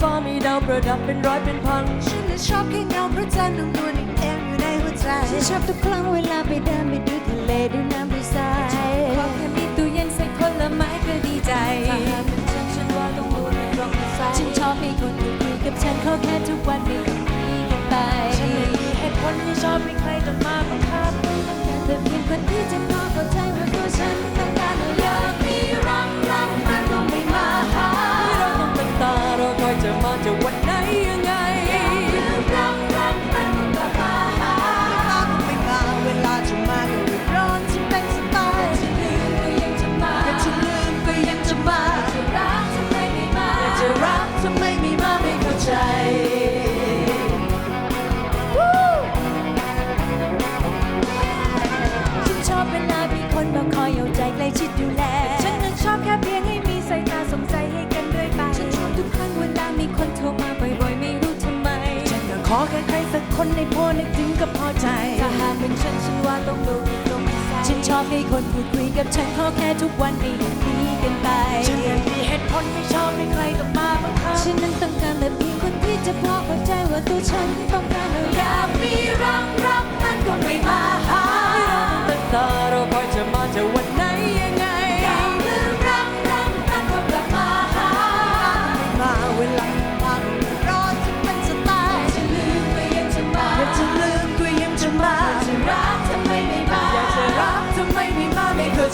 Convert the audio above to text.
ฟ้ามีดาวประดับเป็นร้อยเป็นพัน ฉันน่ะชอบแค่เงาพระจันทร์ดวงดวงนี้เองอยู่ในหัวใจ ฉันชอบทุกครั้งเวลาไปเดินไปดูทะเลดูน้ำดูทรายขอแค่มีตู้เย็นใส่คนละไม้ก็ดีใจถ้าหากเป็นฉันฉันว่าต้องดูในกล่องดีไซน์ฉันชอบให้คนคุยคุยกับฉันขอแค่ทุกวันไม่ต้องมีกันไป ฉันไม่มีเหตุผลที่ชอบให้ใครต้องมาบังคับแต่เพียงคนที่จะพอเข้าใจว่าตัวฉัน แค่ใครสักคนในพอนึกถึงก็พอใจ ถ้าหากเป็นฉันฉันว่าต้องดูที่ตรงนี้ฉันชอบให้คนพูดคุยกับฉันขอแค่ทุกวันไม่อยากหนีกันไป ฉันยังมีเหตุผลไม่ชอบให้ใครต้องมาบังคับ ฉันนั้นต้องการแต่เพียงคนที่จะพอเข้าใจว่าตัวฉันต้องการ